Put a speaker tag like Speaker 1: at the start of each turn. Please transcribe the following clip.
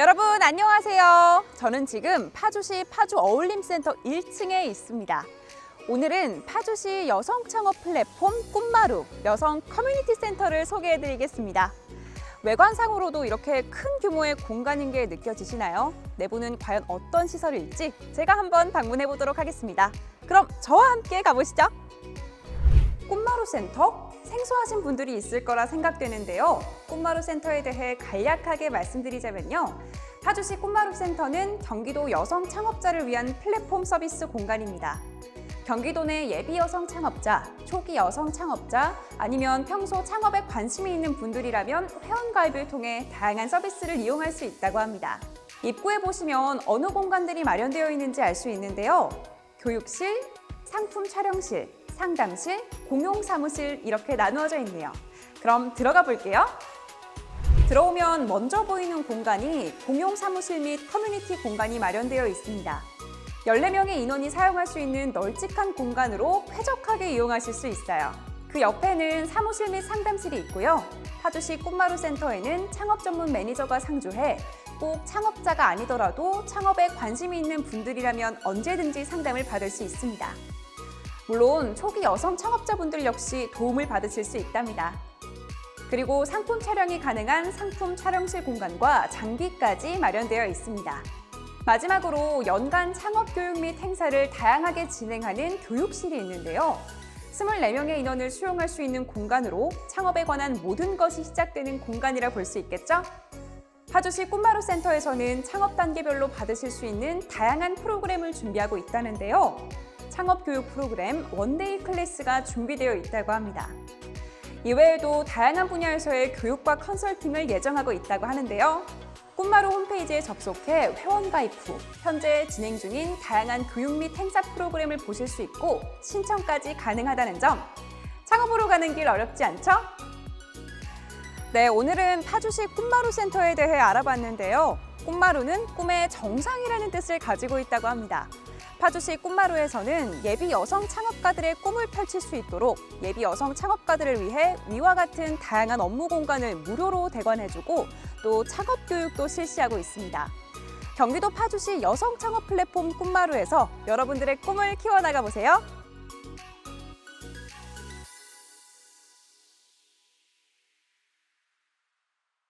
Speaker 1: 여러분 안녕하세요. 저는 지금 파주시 파주 어울림센터 1층에 있습니다. 오늘은 파주시 여성 창업 플랫폼 꿈마루 여성 커뮤니티 센터를 소개해 드리겠습니다. 외관상으로도 이렇게 큰 규모의 공간인 게 느껴지시나요? 내부는 과연 어떤 시설일지 제가 한번 방문해 보도록 하겠습니다. 그럼 저와 함께 가보시죠. 꿈마루 센터? 생소하신 분들이 있을 거라 생각되는데요. 꿈마루 센터에 대해 간략하게 말씀드리자면요. 파주시 꿈마루 센터는 경기도 여성 창업자를 위한 플랫폼 서비스 공간입니다. 경기도 내 예비 여성 창업자, 초기 여성 창업자, 아니면 평소 창업에 관심이 있는 분들이라면 회원가입을 통해 다양한 서비스를 이용할 수 있다고 합니다. 입구에 보시면 어느 공간들이 마련되어 있는지 알 수 있는데요. 교육실, 상품 촬영실, 상담실, 공용 사무실 이렇게 나누어져 있네요. 그럼 들어가 볼게요. 들어오면 먼저 보이는 공간이 공용 사무실 및 커뮤니티 공간이 마련되어 있습니다. 14명의 인원이 사용할 수 있는 널찍한 공간으로 쾌적하게 이용하실 수 있어요. 그 옆에는 사무실 및 상담실이 있고요. 파주시 꽃마루 센터에는 창업 전문 매니저가 상주해 꼭 창업자가 아니더라도 창업에 관심이 있는 분들이라면 언제든지 상담을 받을 수 있습니다. 물론 초기 여성 창업자분들 역시 도움을 받으실 수 있답니다. 그리고 상품 촬영이 가능한 상품 촬영실 공간과 장비까지 마련되어 있습니다. 마지막으로 연간 창업 교육 및 행사를 다양하게 진행하는 교육실이 있는데요. 24명의 인원을 수용할 수 있는 공간으로 창업에 관한 모든 것이 시작되는 공간이라 볼 수 있겠죠? 파주시 꿈마루 센터에서는 창업 단계별로 받으실 수 있는 다양한 프로그램을 준비하고 있다는데요. 창업 교육 프로그램 원데이 클래스가 준비되어 있다고 합니다. 이외에도 다양한 분야에서의 교육과 컨설팅을 예정하고 있다고 하는데요. 꿈마루 홈페이지에 접속해 회원 가입 후 현재 진행 중인 다양한 교육 및 행사 프로그램을 보실 수 있고 신청까지 가능하다는 점 창업으로 가는 길 어렵지 않죠? 네, 오늘은 파주시 꿈마루 센터에 대해 알아봤는데요. 꿈마루는 꿈의 정상이라는 뜻을 가지고 있다고 합니다. 파주시 꿈마루에서는 예비 여성 창업가들의 꿈을 펼칠 수 있도록 예비 여성 창업가들을 위해 위와 같은 다양한 업무 공간을 무료로 대관해주고 또 창업 교육도 실시하고 있습니다. 경기도 파주시 여성 창업 플랫폼 꿈마루에서 여러분들의 꿈을 키워나가 보세요.